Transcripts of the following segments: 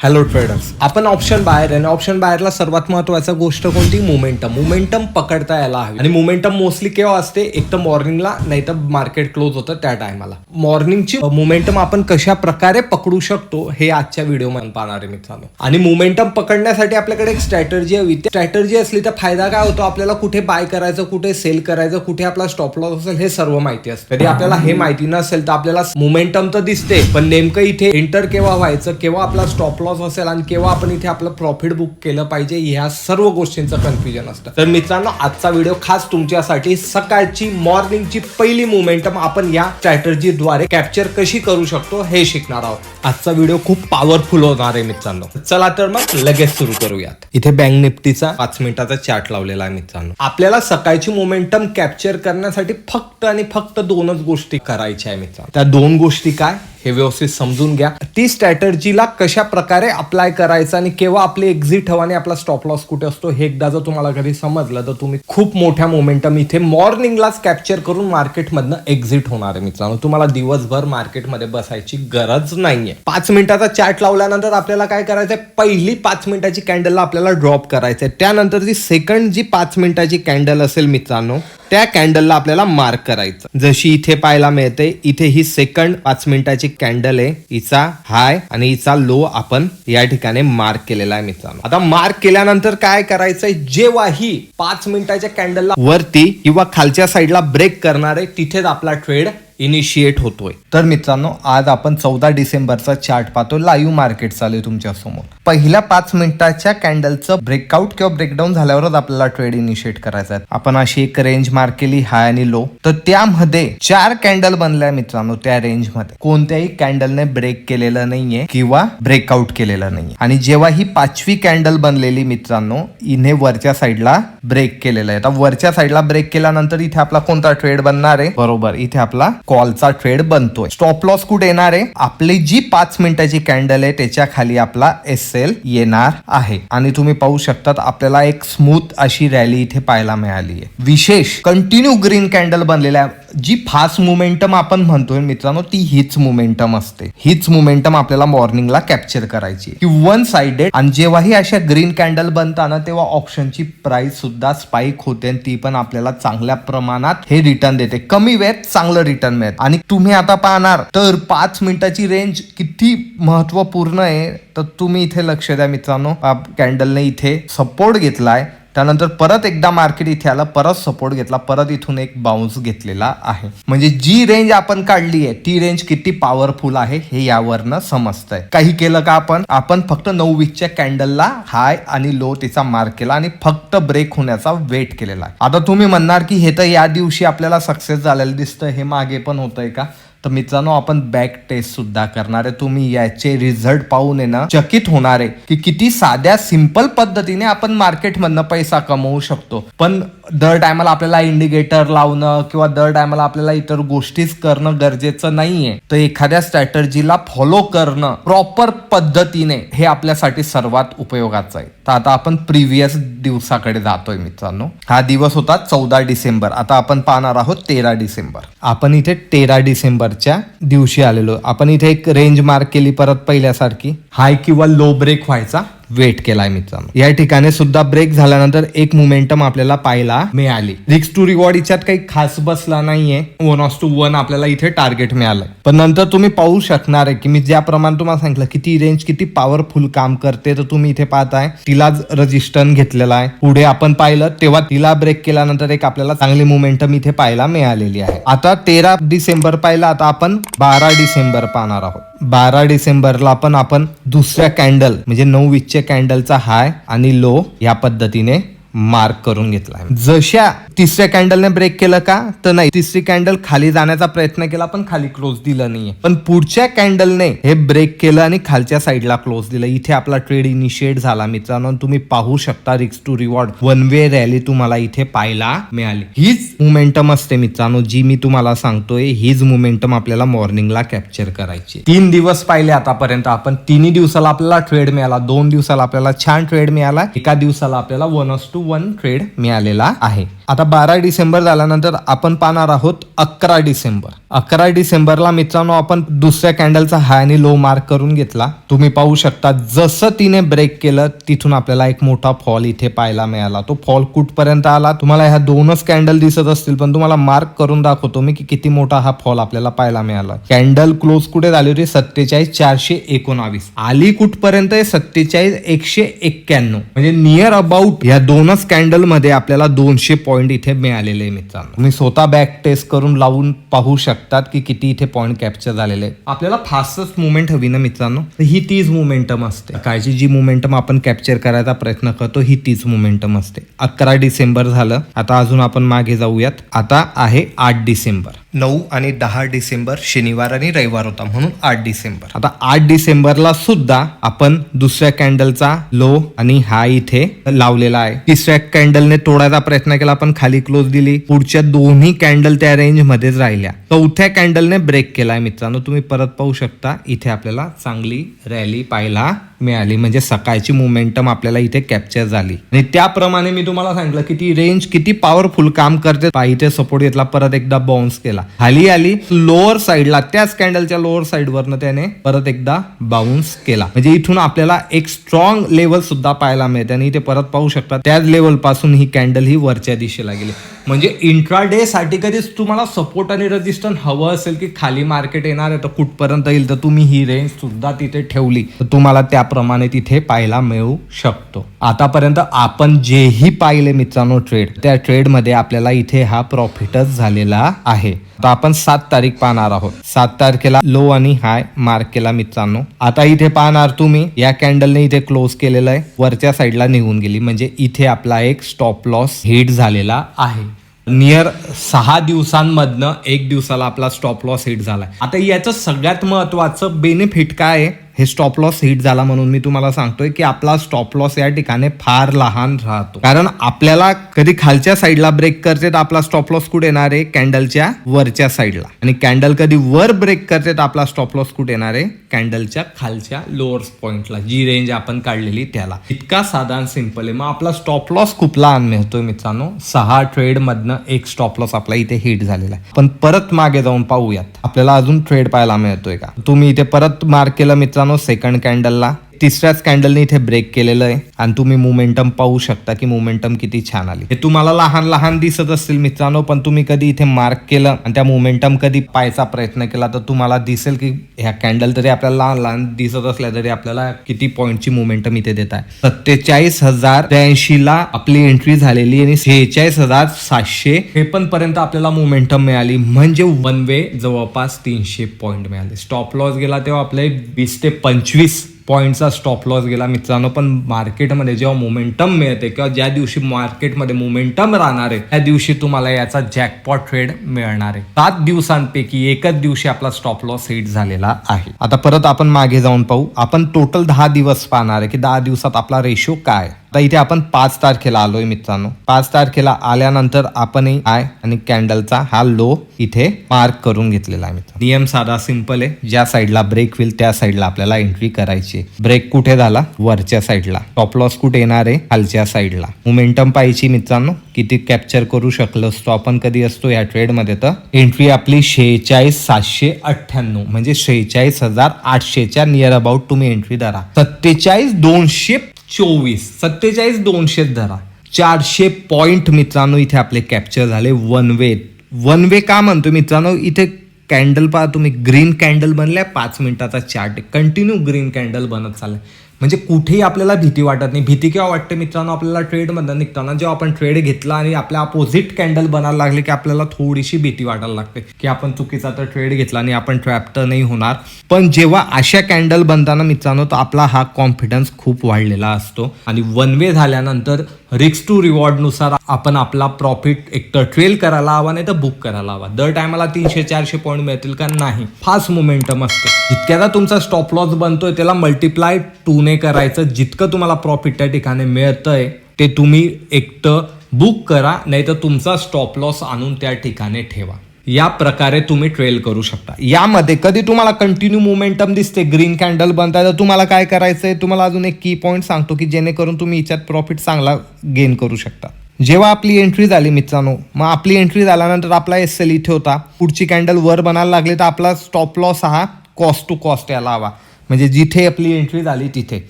Hello traders आपण option बाहेर आहे ऑप्शन बाहेरला सर्वात महत्त्वाचा गोष्ट कोणती? मोमेंटम मोमेंटम पकडता यायला हवी. आणि मोमेंटम मोस्टली केव्हा असते? एक तर मॉर्निंगला नाही तर मार्केट क्लोज होतं त्या टायमाला मॉर्निंगची मोमेंटम आपण कशा प्रकारे पकडू शकतो हे आजच्या व्हिडिओमध्ये पाहणार आहे मित्रांनो. आणि मोमेंटम पकडण्यासाठी आपल्याकडे एक स्ट्रॅटर्जी हवी. स्ट्रॅटर्जी असली तर फायदा काय होतो? आपल्याला कुठे बाय करायचं कुठे सेल करायचं कुठे आपला स्टॉप लॉस असेल हे सर्व माहिती असतं. कधी आपल्याला हे माहिती नसेल तर आपल्याला मोमेंटम तर दिसते पण नेमकं इथे एंटर केव्हा व्हायचं केव्हा आपला स्टॉप लॉस असेल आणि केव्हा आपण इथे आपलं प्रॉफिट बुक केलं पाहिजे ह्या सर्व गोष्टींचं कन्फ्युजन असतं. तर मित्रांनो आजचा व्हिडिओ खास तुमच्यासाठी सकाळची मॉर्निंगची पहिली मुमेंटम आपण या स्ट्रॅटर्जीद्वारे कॅप्चर कशी करू शकतो हे शिकणार आहोत. आजचा व्हिडिओ खूप पॉवरफुल होणार आहे मित्रांनो. चला तर मग लगेच सुरू करूयात. इथे बँक निफ्टीचा पाच मिनिटाचा चार्ट लावलेला आहे मित्रांनो. आपल्याला सकाळची मोमेंटम कॅप्चर करण्यासाठी फक्त आणि फक्त दोनच गोष्टी करायच्या आहे मित्रांनो. त्या दोन गोष्टी काय? हे व्यवस्थित समजून घ्या. ती स्ट्रॅटर्जीला कशा प्रकारे अप्लाय करायचं आणि केव्हा आपली एक्झिट हवा आणि आपला स्टॉप लॉस कुठे असतो हे एकदा जर तुम्हाला कधी समजलं तर तुम्ही खूप मोठ्या मोमेंटम इथे मॉर्निंगलाच कॅप्चर करून मार्केटमधनं एक्झिट होणार आहे मित्रांनो. तुम्हाला दिवसभर मार्केटमध्ये बसायची गरज नाहीये. पाच मिनिटाचा चार्ट लावल्यानंतर आपल्याला काय करायचंय? पहिली पाच मिनिटाची कॅन्डलला आपल्याला ड्रॉप करायचंय. त्यानंतर जी सेकंड जी पाच मिनिटाची कॅन्डल असेल मित्रांनो त्या कॅन्डलला आपल्याला मार्क करायचं. जशी इथे पाहायला मिळते इथे ही सेकंड पाच मिनिटाची कॅन्डल आहे. हिचा हाय आणि हिचा लो आपण या ठिकाणी मार्क केलेला आहे मित्रांनो. आता मार्क केल्यानंतर काय करायचंय? जेव्हा ही पाच मिनिटाच्या कॅन्डलला वरती किंवा खालच्या साईडला ब्रेक करणार आहे तिथेच आपला ट्रेड इनिशिएट होतोय. तर मित्रांनो आज आपण चौदा डिसेंबरचा चार्ट पाहतो लाईव्ह मार्केट चालू तुमच्यासमोर. पहिल्या पाच मिनिटाच्या कॅन्डलचं ब्रेकआउट किंवा ब्रेकडाऊन झाल्यावरच आपल्याला ट्रेड इनिशिएट करायचा आहे. आपण अशी एक रेंज मार्क केली हाय आणि लो तर त्यामध्ये चार कॅन्डल बनल्या मित्रांनो त्या रेंजमध्ये. कोणत्याही कॅन्डलने ब्रेक केलेलं नाहीये किंवा ब्रेकआउट केलेलं नाहीये. आणि जेव्हा ही पाचवी कॅन्डल बनलेली मित्रांनो इने वरच्या साईडला ब्रेक केलेला आहे. आता वरच्या साईडला ब्रेक केल्यानंतर इथे आपला कोणता ट्रेड बनणार आहे? बरोबर इथे आपला कॉलचा ट्रेड बनतोय. स्टॉप लॉस कुठे येणार आहे? आपली जी पाच मिनिटाची कॅन्डल आहे त्याच्याखाली आपला एस एल येणार आहे. आणि तुम्ही पाहू शकतात आपल्याला एक स्मूथ अशी रॅली इथे पाहायला मिळाली आहे विशेष कंटिन्यू ग्रीन कॅन्डल बनलेल्या जी फास्ट मुमेंटम आपण म्हणतोय मित्रांनो ती हीच मुमेंटम असते. हीच मुमेंटम आपल्याला मॉर्निंगला कॅप्चर करायची. की वन साइडेड आणि जेव्हाही अशा ग्रीन कॅन्डल बनताना तेव्हा ऑप्शनची प्राइस सुद्धा स्पाइक होते आणि ती पण आपल्याला चांगल्या प्रमाणात हे रिटर्न देते. कमी वेळेत चांगलं रिटर्न मिळत आणि तुम्ही आता पाहणार तर पाच मिनिटाची रेंज किती महत्त्वपूर्ण आहे तर तुम्ही इथे लक्ष द्या मित्रांनो. कॅन्डलने इथे सपोर्ट घेतलाय. त्यानंतर परत एकदा मार्केट इथे आलं परत सपोर्ट घेतला परत इथून एक बाउन्स घेतलेला आहे. म्हणजे जी रेंज आपण काढली आहे ती रेंज किती पॉवरफुल आहे हे यावरनं समजतंय. काही केलं का आपण? आपण फक्त नऊ वीसच्या कॅन्डलला हाय आणि लो तिचा मार्क केला आणि फक्त ब्रेक होण्याचा वेट केलेला आहे. आता तुम्ही म्हणणार की हे तर या दिवशी आपल्याला सक्सेस झालेलं दिसतं हे मागे पण होतंय का? तर मित्रांनो आपण बॅक टेस्ट सुद्धा करणार आहे. तुम्ही याचे रिझल्ट पाहून आहे ना चकित होणार आहे की किती साध्या सिंपल पद्धतीने आपण मार्केटमधनं पैसा कमवू शकतो. पण दर टायमाला आपल्याला इंडिकेटर लावणं किंवा दर टायमाला आपल्याला इतर गोष्टीच करणं गरजेचं नाहीये. तर एखाद्या स्ट्रॅटर्जीला फॉलो करणं प्रॉपर पद्धतीने हे आपल्यासाठी सर्वात उपयोगाचं आहे. तर आता आपण प्रिव्हियस दिवसाकडे जातोय मित्रांनो. हा दिवस होता चौदा डिसेंबर. आता आपण पाहणार आहोत तेरा डिसेंबर. आपण इथे तेरा डिसेंबर डिसेंबरच्या दिवशी आलेलो. आपण इथे एक रेंज मार्क केली परत पहिल्यासारखी. हाय किंवा लो ब्रेक व्हायचा. वेट केलाय मित्रांनो. या ठिकाणी सुद्धा ब्रेक झाल्यानंतर एक मोमेंटम आपल्याला पाहायला मिळाली. रिक्स टू रिवॉर्ड याच्यात काही खास बसला नाहीये. वन ऑस टू वन आपल्याला इथे टार्गेट मिळालंय पण नंतर तुम्ही पाहू शकणार आहे की मी ज्याप्रमाणे तुम्हाला सांगितलं किती रेंज किती पॉवरफुल काम करते तर तुम्ही इथे पाहताय. तिलाच रजिस्टन घेतलेला आहे. पुढे आपण पाहिलं तेव्हा तिला ब्रेक केल्यानंतर एक आपल्याला चांगली मोमेंटम इथे पाहायला मिळालेली आहे. आता तेरा डिसेंबर पाहिलं आता आपण बारा डिसेंबर पाहणार आहोत. बारा डिसेंबरला पण आपण दुसऱ्या कॅन्डल म्हणजे नऊ विचच्या कॅन्डलचा हाय आणि लो या पद्धतीने मार्क करून घेतलाय. जशा तिसऱ्या कॅन्डलने ब्रेक केलं का? तर नाही. तिसरी कॅन्डल खाली जाण्याचा प्रयत्न केला पण खाली क्लोज दिलं नाहीये. पण पुढच्या कॅन्डलने हे ब्रेक केलं आणि खालच्या साईडला क्लोज दिलं. इथे आपला ट्रेड इनिशिएट झाला मित्रांनो तुम्ही पाहू शकता रिक्स to reward one way rally तुम्हाला इथे पाहायला मिळाली. हीच मुमेंटम असते मित्रांनो जी मी तुम्हाला सांगतोय हीच मुमेंटम आपल्याला मॉर्निंगला कॅप्चर करायची. तीन दिवस पाहिले आतापर्यंत आपण. तिन्ही दिवसाला आपल्याला ट्रेड मिळाला दोन दिवसाला आपल्याला छान ट्रेड मिळाला एका दिवसाला आपल्याला वन टू वन ट्रेड मिळालेला आहे. आता बारा डिसेंबर झाल्यानंतर आपण पाहणार आहोत अकरा डिसेंबर. अकरा डिसेंबरला मित्रांनो आपण दुसऱ्या कॅन्डलचा हाय आणि लो मार्क करून घेतला. तुम्ही पाहू शकता जसं तिने ब्रेक केलं तिथून आपल्याला एक मोठा फॉल इथे पाहायला मिळाला. तो फॉल कुठपर्यंत आला? तुम्हाला ह्या दोनच कॅन्डल दिसत असतील पण तुम्हाला मार्क करून दाखवतो मी की किती मोठा हा फॉल आपल्याला पाहायला मिळाला. कॅन्डल क्लोज कुठे झाली होती? सत्तेचाळीस चारशे एकोणावीस. आली कुठपर्यंत आहे? सत्तेचाळीस एकशे एक्क्याण्णव. म्हणजे नियर अबाउट या दोनच कॅन्डलमध्ये आपल्याला दोनशे पॉईंट इथे मिळालेले आहे मित्रांनो. तुम्ही स्वतः बॅक टेस्ट करून लावून पाहू शकता. शकतात की किती इथे पॉईंट कॅप्चर झालेले आहेत. आपल्याला फास्टच मुवमेंट हवी ना मित्रांनो? तर ही तीच मुवमेंटम असते. काळजी जी मुवमेंटम आपण कॅप्चर करायचा प्रयत्न करतो ही तीच मुवमेंटम असते. अकरा डिसेंबर झालं. आता अजून आपण मागे जाऊयात. आता आहे आठ डिसेंबर. नऊ आणि दहा डिसेंबर शनिवार आणि रविवार होता म्हणून आठ डिसेंबर. आता आठ डिसेंबरला सुद्धा आपण दुसऱ्या कॅन्डलचा लो आणि हा इथे लावलेला आहे. तिसऱ्या कॅन्डलने तोडायचा प्रयत्न केला आपण खाली क्लोज दिली. पुढच्या दोन्ही कॅन्डल त्या रेंज मध्येच राहिल्या. चौथ्या कॅन्डलने ब्रेक केलाय मित्रांनो तुम्ही परत पाहू शकता इथे आपल्याला चांगली रॅली पाहायला मिळाली. म्हणजे सकाळची मोमेंटम आपल्याला इथे कॅप्चर झाली. आणि त्याप्रमाणे मी तुम्हाला सांगितलं की ती रेंज किती पॉवरफुल काम करते. इथे सपोर्ट घेतला परत एकदा बाउन्स केला. खाली आली लोअर साईडला त्याच कॅन्डलच्या लोअर साईडवरनं त्याने परत एकदा बाउन्स केला. म्हणजे इथून आपल्याला एक स्ट्रॉंग लेवल सुद्धा पाहायला मिळते. आणि इथे परत पाहू शकता त्याच लेवलपासून ही कॅन्डल ही वरच्या दिशेला गेली. म्हणजे इंट्राडे साठी कधीच तुम्हाला सपोर्ट आणि रेजिस्टन्स हवं असेल की खाली मार्केट येणार आहे तर कुठपर्यंत येईल तर तुम्ही ही रेंज सुद्धा तिथे ठेवली. तर तुम्हाला त्याप्रमाणे तिथे पाहायला मिळू शकतो. आतापर्यंत आपण जेही पाहिले मित्रांनो ट्रेड त्या ट्रेडमध्ये आपल्याला इथे हा प्रॉफिटच झालेला आहे. आता आपण सात तारीख पाहणार आहोत. सात तारखेला लो आणि हाय मार्क केला मित्रांनो. आता इथे पाहणार तुम्ही या कॅन्डलने इथे क्लोज केलेलं आहे. वरच्या साईडला निघून गेली. म्हणजे इथे आपला एक स्टॉप लॉस हिट झालेला आहे. नियर सहा दिवसांमधनं एक दिवसाला आपला स्टॉप लॉस हिट झालाय. आता याचं सगळ्यात महत्वाचं बेनिफिट काय आहे? हे स्टॉप लॉस हिट झाला म्हणून मी तुम्हाला सांगतोय की आपला स्टॉप लॉस या ठिकाणी फार लहान राहतो. कारण आपल्याला कधी खालच्या साईडला ब्रेक करते तर आपला स्टॉप लॉस कुठे येणार आहे? कॅन्डलच्या वरच्या साईडला आणि कॅन्डल कधी वर ब्रेक करते तर आपला स्टॉप लॉस कुठे येणार आहे? कॅन्डलच्या खालच्या लोअर पॉइंटला जी रेंज आपण काढलेली त्याला. इतका साधारण सिंपल आहे. मग आपला स्टॉप लॉस खूप लहान मिळतोय मित्रांनो? सहा ट्रेड मधनं एक स्टॉप लॉस आपला इथे हिट झालेला आहे. पण परत मागे जाऊन पाहूयात. आपल्याला अजून ट्रेड पाहायला मिळतोय का? तुम्ही इथे परत मार्क केलं मित्रांनो सेकंड कॅन्डलला. तिसऱ्याच स्कॅन्डलने इथे ब्रेक केलेलं आहे. आणि तुम्ही मोमेंटम पाहू शकता की मोमेंटम किती छान आली. हे तुम्हाला लहान लहान दिसत असतील मित्रांनो पण तुम्ही कधी इथे मार्क केलं आणि त्या मोमेंटम कधी पाहायचा प्रयत्न केला तर तुम्हाला दिसेल की ह्या कॅन्डल तरी आपल्याला लहान लहान दिसत असल्या तरी आपल्याला किती पॉईंटची मोमेंटम इथे देत आहे. सत्तेचाळीस हजार त्र्याऐंशी ला आपली एंट्री झालेली आणि सेहेचाळीस हजार सातशे त्रेपन्न पर्यंत आपल्याला मोमेंटम मिळाली. म्हणजे वन वे जवळपास तीनशे पॉईंट मिळाले. स्टॉप लॉस गेला तेव्हा आपले वीस ते पंचवीस पॉईंटचा स्टॉप लॉस गेला. मित्रांनो पण मार्केटमध्ये जेव्हा मोमेंटम मिळते किंवा ज्या दिवशी मार्केटमध्ये मोमेंटम राहणार आहे त्या दिवशी तुम्हाला याचा जॅकपॉट ट्रेड मिळणार आहे. सात दिवसांपैकी एकच दिवशी आपला स्टॉप लॉस हिट झालेला आहे. आता परत आपण मागे जाऊन पाहू. आपण टोटल दहा दिवस पाहणार आहे की दहा दिवसात आपला रेशो काय? आता इथे आपण पाच तारखेला आलोय मित्रांनो. पाच तारखेला आल्यानंतर आपण आय आणि कॅन्डलचा हा लो इथे मार्क करून घेतलेला आहे मित्रांनो. नियम साधा सिंपल आहे. ज्या साईडला ब्रेक होईल त्या साईडला आपल्याला एंट्री करायची ब्रेक कुठे झाला? वरच्या साईडला. टॉप लॉस कुठे येणार आहे? खालच्या साईडला. मोमेंटम पाहिजे मित्रांनो. किती कॅप्चर करू शकलो असतो आपण कधी असतो या ट्रेडमध्ये तर. एंट्री आपली शेहेचाळीस सातशे अठ्ठ्याण्णव. म्हणजे शेहेचाळीस हजार आठशेच्या नियर अबाउट तुम्ही एंट्री धरा. सत्तेचाळीस दोनशे चोवीस सत्तेचाळीस दोनशे धरा. चारशे पॉईंट मित्रांनो इथे आपले कॅप्चर झाले. वन वे वन वे का म्हणतो मित्रांनो? इथे कॅन्डल पहा तुम्ही ग्रीन कॅन्डल बनलाय. पाच मिनिटाचा चार्ट कंटिन्यू ग्रीन कॅन्डल बनत चाललाय. म्हणजे कुठेही आपल्याला भीती वाटत नाही. भीती केव्हा वाटते मित्रांनो आपल्याला ट्रेडमधनं निघताना जेव्हा आपण ट्रेड घेतला आणि आपल्या अपोजिट कॅन्डल बनायला लागले की आपल्याला थोडीशी भीती वाटायला लागते की आपण चुकीचा तर ट्रेड घेतला आणि आपण ट्रॅप तर नाही होणार. पण जेव्हा अशा कॅन्डल बनताना मित्रांनो तर आपला हा कॉन्फिडन्स खूप वाढलेला असतो. आणि वन वे झाल्यानंतर रिक्स टू रिवॉर्डनुसार आपण आपला प्रॉफिट एक तर ट्रेल करायला हवा नाही तर बुक करायला हवा. दर टायमाला तीनशे चारशे पॉईंट मिळतील का? नाही. फास्ट मोमेंटम असते. जितक्यादा तुमचा स्टॉप लॉस बनतोय त्याला मल्टिप्लाय टू ने करायचं जितकं तुम्हाला प्रॉफिट त्या ठिकाणी मिळतंय ते तुम्ही एकटं बुक करा नाही तर तुमचा स्टॉप लॉस आणून त्या ठिकाणी ठेवा. या प्रकारे तुम्ही ट्रेल करू शकता. यामध्ये कधी तुम्हाला कंटिन्यू मोमेंटम दिसते ग्रीन कॅन्डल बनताय तर तुम्हाला काय करायचंय? तुम्हाला अजून एक की पॉईंट सांगतो की जेणेकरून तुम्ही याच्यात प्रॉफिट चांगला गेन करू शकता. जेव्हा आपली एंट्री झाली मित्रांनो मग आपली एंट्री झाल्यानंतर आपला एस एल इथे होता पुढची कॅन्डल वर बनायला लागली तर आपला स्टॉप लॉस हा कॉस्ट टू कॉस्ट यायला हवा. म्हणजे जिथे आपली एंट्री झाली तिथे.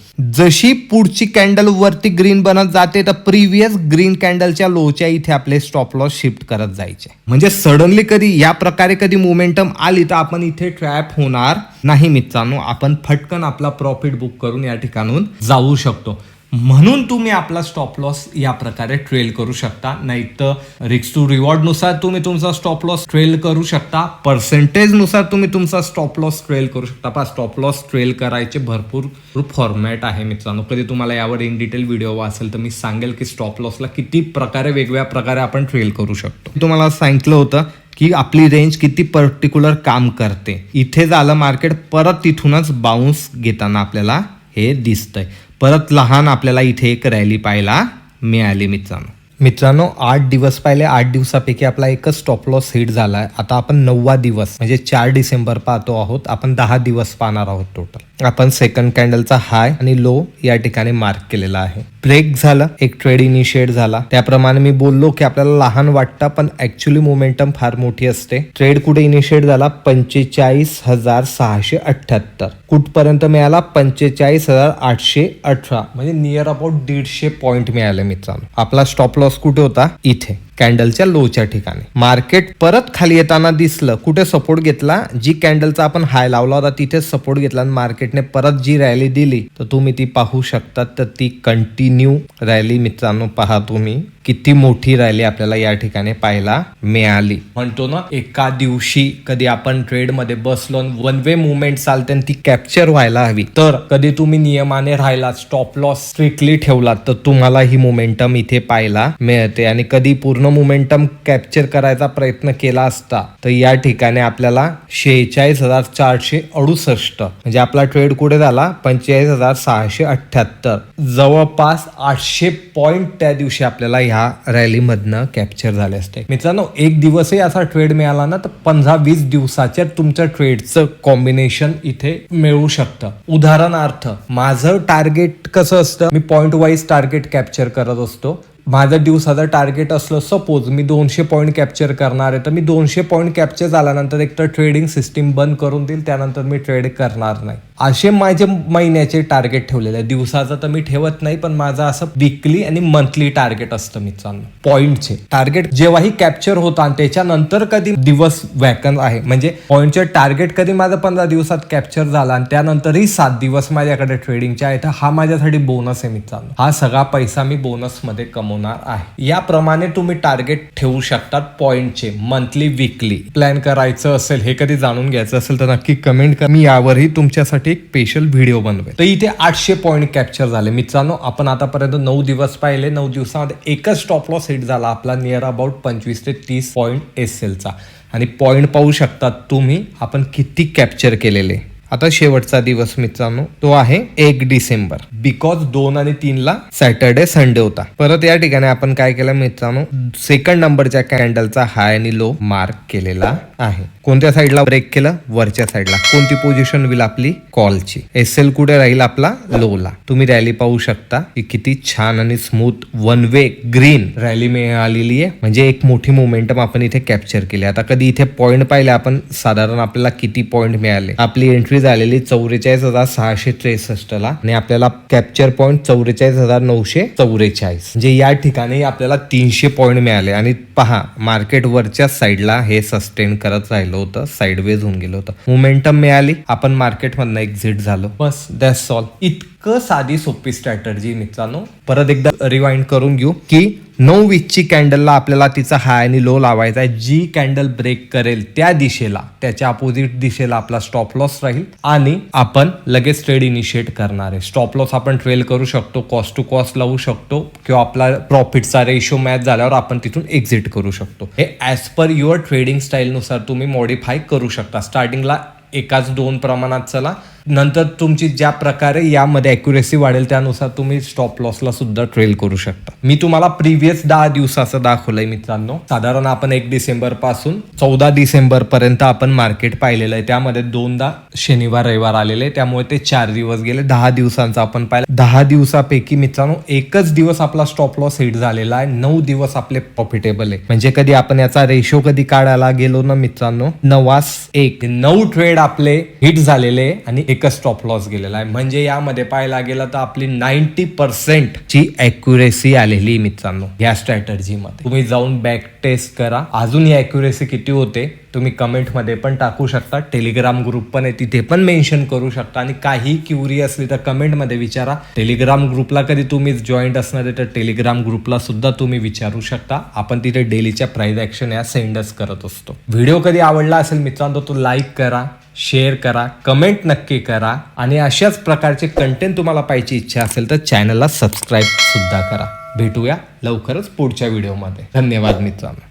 जशी पुढची कॅन्डल वरती ग्रीन बनत जाते तर प्रिव्हियस ग्रीन कॅन्डलच्या लोच्या इथे आपले स्टॉप लॉस शिफ्ट करत जायचे. म्हणजे सडनली कधी या प्रकारे कधी मोमेंटम आली तर आपण इथे ट्रॅप होणार नाही मित्रांनो. आपण फटकन आपला प्रॉफिट बुक करून या ठिकाणून जाऊ शकतो. म्हणून तुम्ही आपला स्टॉप लॉस या प्रकारे ट्रेल करू शकता. नाही तर रिक्स टू रिवॉर्डनुसार तुम्ही तुमचा स्टॉप लॉस ट्रेल करू शकता. पर्सेंटेजनुसार तुम्ही तुमचा स्टॉप लॉस ट्रेल करू शकता. पहा स्टॉप लॉस ट्रेल करायचे भरपूर फॉर्मॅट आहे मित्रांनो. कधी तुम्हाला यावर इन डिटेल व्हिडिओ असेल तर मी सांगेल की स्टॉप लॉसला किती प्रकारे वेगवेगळ्या प्रकारे आपण ट्रेल करू शकतो. तुम्हाला सांगितलं होतं की आपली रेंज किती पर्टिक्युलर काम करते. इथे झालं मार्केट परत तिथूनच बाउन्स घेताना आपल्याला हे दिसतंय. परत लहान आपल्याला इथे एक रॅली पाहायला मिळाली मित्रांनो. मित्रांनो आठ दिवस पाहिले आठ दिवसापैकी आपला एकच स्टॉप लॉस हिट झाला. आहे आता आपण नववा दिवस म्हणजे चार डिसेंबर पाहतो आहोत. आपण दहा दिवस पाहणार आहोत टोटल आपण सेकंड कॅन्डलचा हाय आणि लो या ठिकाणी मार्क केलेला आहे. ब्रेक झालं एक ट्रेड इनिशिएट झाला. त्याप्रमाणे मी बोललो की आपल्याला लहान वाटतं पण ऍक्च्युली मोमेंटम फार मोठी असते. ट्रेड कुठे इनिशिएट झाला? पंचेचाळीस हजार सहाशे अठ्ठ्याहत्तर. कुठपर्यंत मिळाला? पंचेचाळीस हजार आठशे अठरा. म्हणजे नियर अबाउट दीडशे पॉईंट मिळाले मित्रांनो. आपला स्टॉप लॉस कुठे होता? इथे. कॅन्डलच्या लोच्या ठिकाणी. मार्केट परत खाली येताना दिसलं कुठे सपोर्ट घेतला जी कॅन्डलचा आपण हाय लावला होता तिथेच सपोर्ट घेतला आणि मार्केटने परत जी रॅली दिली तर तुम्ही ती पाहू शकता. तर ती कंटिन्यू रॅली मित्रांनो पहा तुम्ही. किती मोठी रॅली आपल्याला या ठिकाणी पाहायला मिळाली. म्हणतो ना एका दिवशी कधी आपण ट्रेडमध्ये बसलो वन वे मुवमेंट चालते आणि ती कॅप्चर व्हायला हवी. तर कधी तुम्ही नियमाने राहिला स्टॉप लॉस स्ट्रिक्टली ठेवलात तर तुम्हाला ही मोमेंटम इथे पाहायला मिळते. आणि कधी पूर्ण मोमेंटम कॅप्चर करायचा प्रयत्न केला असता तर या ठिकाणी आपल्याला शेहेचाळीस हजार चारशे अडुसष्ट म्हणजे आपला ट्रेड कुठे झाला? पंचेचाळीस हजार सहाशे अठ्ठ्याहत्तर. जवळपास आठशे पॉईंट त्या दिवशी आपल्याला ह्या रॅलीमधनं कॅप्चर झाले असते. मित्रांनो एक दिवसही असा ट्रेड मिळाला ना तर पंधरा वीस दिवसाच्या तुमच्या ट्रेडचं कॉम्बिनेशन इथे मिळू शकतं. उदाहरणार्थ माझं टार्गेट कसं असतं? मी पॉईंट वाईज टार्गेट कॅप्चर करत असतो. माझं दिवसाचं टार्गेट असलं सपोज मी दोनशे पॉईंट कॅप्चर करणार आहे तर मी दोनशे पॉईंट कॅप्चर झाल्यानंतर एकतर ट्रेडिंग सिस्टीम बंद करून देईल त्यानंतर मी ट्रेड करणार नाही. असे माझे महिन्याचे टार्गेट ठेवलेले आहे दिवसाचं तर मी ठेवत नाही पण माझं असं विकली आणि मंथली टार्गेट असतं मित्रांनो. पॉईंटचे टार्गेट जेव्हाही कॅप्चर होतं आणि त्याच्यानंतर कधी दिवस वॅकन आहे म्हणजे पॉईंटचे टार्गेट कधी माझं पंधरा दिवसात कॅप्चर झाला आणि त्यानंतरही सात दिवस माझ्याकडे ट्रेडिंगचे आहे तर हा माझ्यासाठी बोनस आहे मित्रांनो. हा सगळा पैसा मी बोनसमध्ये कमवणार आहे. याप्रमाणे तुम्ही टार्गेट ठेवू शकतात पॉईंटचे मंथली विकली प्लॅन करायचं असेल हे कधी जाणून घ्यायचं असेल तर नक्की कमेंट करा. मी यावरही तुमच्यासाठी एक स्पेशल व्हिडिओ बनवेल तर इथे आठशे पॉईंट कॅप्चर झाले. मित्रांनो आपण आतापर्यंत नऊ दिवस पाहिले. नऊ दिवसामध्ये एकच स्टॉप लॉस हिट झाला आपला नियर अबाउट पंचवीस ते तीस पॉईंट एस एलचा आणि पॉईंट पाहू शकतात तुम्ही आपण किती कॅप्चर केलेले. आता शेवटचा दिवस मित्रांनो तो आहे एक डिसेंबर. बिकॉज दोन आणि तीनला सॅटर्डे संडे होता. परत या ठिकाणी आपण काय केलं मित्रांनो सेकंड नंबरच्या कॅन्डलचा हाय आणि लो मार्क केलेला आहे. कोणत्या साईडला ब्रेक केलं? वरच्या साईडला कोणती पोझिशन होईल आपली? कॉलची एस एल कुठे राहील? आपला लोला तुम्ही रॅली पाहू शकता की किती छान आणि smooth one way green rally मिळालेली आहे. म्हणजे एक मोठी मोमेंटम आपण इथे कॅप्चर केली आता कधी इथे पॉईंट पाहिले आपण साधारण आपल्याला किती पॉईंट मिळाले? आपली एंट्री झालेली चौवेचाळीस हजार सहाशे त्रेसष्ट ला आणि आपल्याला कॅप्चर पॉईंट चौवेचाळीस हजार नऊशे चौवेचाळीस. म्हणजे या ठिकाणी आपल्याला तीनशे पॉईंट मिळाले. आणि पहा मार्केट वरच्या साईडला हे सस्टेन करत राहिलं होतं साईडवेज होऊन गेलं होतं. मोमेंटम मिळाली. आपण मार्केटमधनं एक्झिट झालो. बस दॅट्स ऑल इतकं साधी सोपी स्ट्रॅटर्जी मित्रांनो. परत एकदा रिवाइंड करून घेऊ की नऊ विचची कॅन्डलला आपल्याला तिचा हाय आणि लो लावायचा आहे. जी कॅन्डल ब्रेक करेल त्या दिशेला त्याच्या अपोजिट दिशेला आपला स्टॉप लॉस राहील आणि आपण लगेच ट्रेड इनिशिएट करणार आहे. स्टॉप लॉस आपण ट्रेल करू शकतो कॉस्ट टू कॉस्ट लावू शकतो किंवा आपला प्रॉफिटचा रेशो मॅच झाल्यावर आपण तिथून एक्झिट करू शकतो. हे ॲज पर युअर ट्रेडिंग स्टाईलनुसार तुम्ही मॉडिफाय करू शकता. स्टार्टिंगला एकाच दोन प्रमाणात चला नंतर तुमची ज्या प्रकारे यामध्ये अॅक्युरेसी वाढेल त्यानुसार तुम्ही स्टॉप लॉसला सुद्धा ट्रेल करू शकता. मी तुम्हाला प्रिव्हियस दहा दिवसाचं दाखवलंय मित्रांनो. साधारण आपण एक डिसेंबरपासून चौदा डिसेंबर पर्यंत आपण मार्केट पाहिलेलं आहे. त्यामध्ये दोनदा शनिवार रविवार आलेले त्यामुळे ते चार दिवस गेले. दहा दिवसांचा आपण पाहिलं. दहा दिवसापैकी मित्रांनो एकच दिवस आपला स्टॉप लॉस हिट झालेला आहे. नऊ दिवस आपले प्रॉफिटेबल आहे. म्हणजे कधी आपण याचा रेशो कधी काढायला गेलो ना मित्रांनो नवास एक. नऊ ट्रेड आपले हिट झालेले आहे. आणि एकच स्टॉप लॉस गेलेला आहे. म्हणजे यामध्ये पाहायला गेलं तर आपली नाईन्टी पर्सेंट ची अॅक्युरेसी आलेली आहे मित्रांनो या स्ट्रॅटर्जी मध्ये. तुम्ही जाऊन बॅक टेस्ट करा. अजून ही अॅक्युरेसी किती होते तुम्ही कमेंटमध्ये पण टाकू शकता. टेलिग्राम ग्रुप पण आहे तिथे पण मेन्शन करू शकता. आणि काही क्युरी असली तर कमेंटमध्ये विचारा. टेलिग्राम ग्रुपला कधी तुम्ही जॉईंट असणार आहे तर टेलिग्राम ग्रुपला सुद्धा तुम्ही विचारू शकता. आपण तिथे डेलीच्या प्राईज ॲक्शन या सेंडच करत असतो. व्हिडिओ कधी आवडला असेल मित्रांनो तो लाईक करा. शेअर करा कमेंट नक्की करा आणि अशाच प्रकारचे कंटेंट तुम्हाला पाहिजे इच्छा असेल तर चॅनलला सबस्क्राईब सुद्धा करा. भेटूया लवकरच पुढच्या व्हिडिओमध्ये धन्यवाद मित्रांनो.